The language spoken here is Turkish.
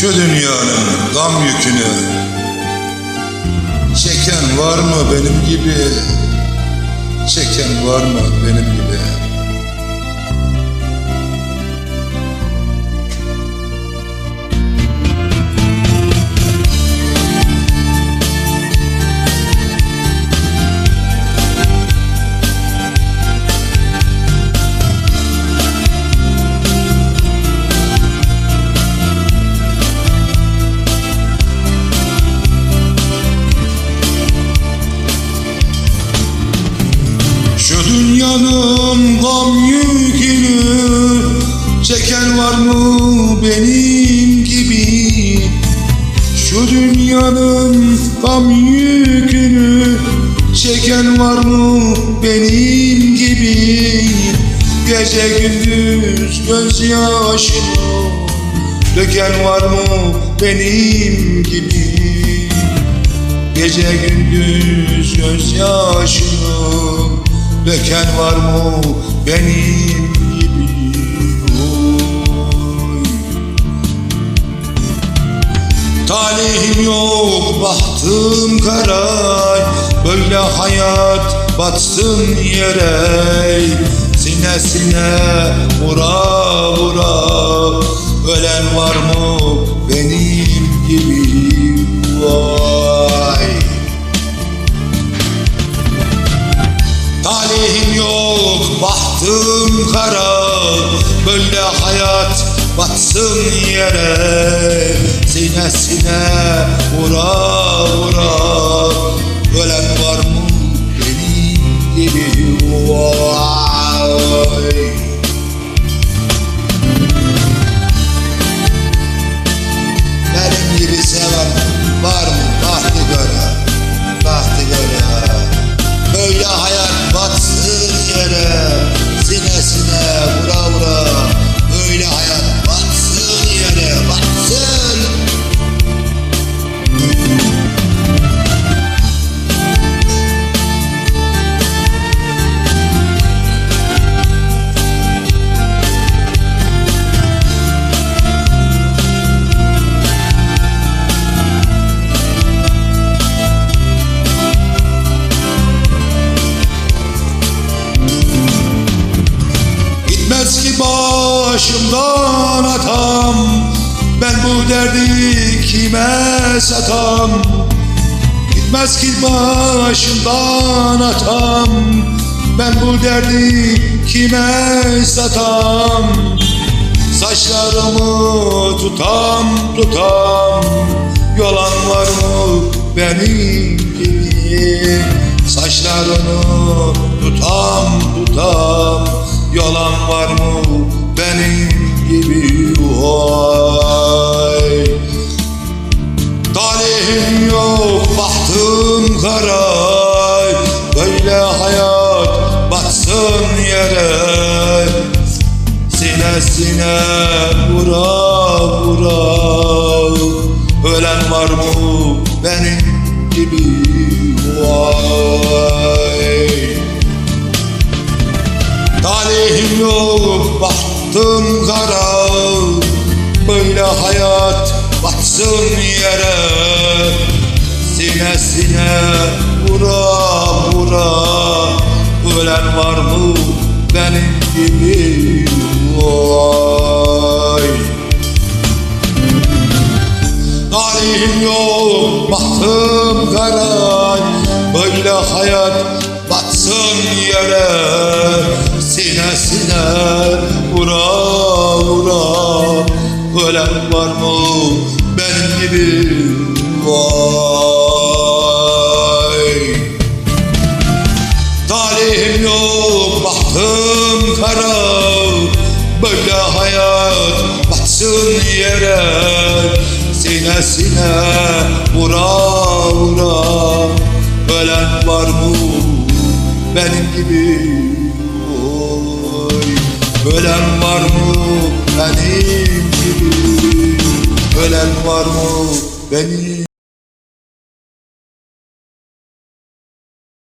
Şu dünyanın gam yükünü Çeken var mı benim gibi? Çeken var mı benim gibi var mı benim gibi? Şu dünyanın gam yükünü Çeken var mı benim gibi? Gece gündüz gözyaşımı Döken var mı benim gibi? Gece gündüz gözyaşını Döken var mı benim Talihim yok, bahtım karay. Böyle hayat batsın yere Sinesine vura vura. Ölen var mı benim gibi? Vay. Talihim yok, bahtım kara Böyle hayat batsın yere. Sinesine vura vura başımdan atam. Ben bu derdi kime satam? Gitmez ki başımdan atam. Ben bu derdi kime satam? Saçlarımı tutam tutam. Yolan var mı benim gibi Saçlarını tutam tutam. Yalan var mı benim gibi vay. Talihim yok bahtım karay. Böyle hayat batsın yere. Sinesine vura vura. Ölen var mı benim gibi vay? Talihim yok, bahtım kara Böyle hayat batsın yere. Sinesine vura vura Ölen var mı benim gibi? Vay. Talihim yok, bahtım kara Böyle hayat Ölen var mı? Benim gibi Vay. Talihim yok, bahtım kara Böyle hayat batsın yere. Sinesine vura vura. Ölen var mı? Benim gibi Oy. Ölen var mı? Benim Ölen var mı? Benim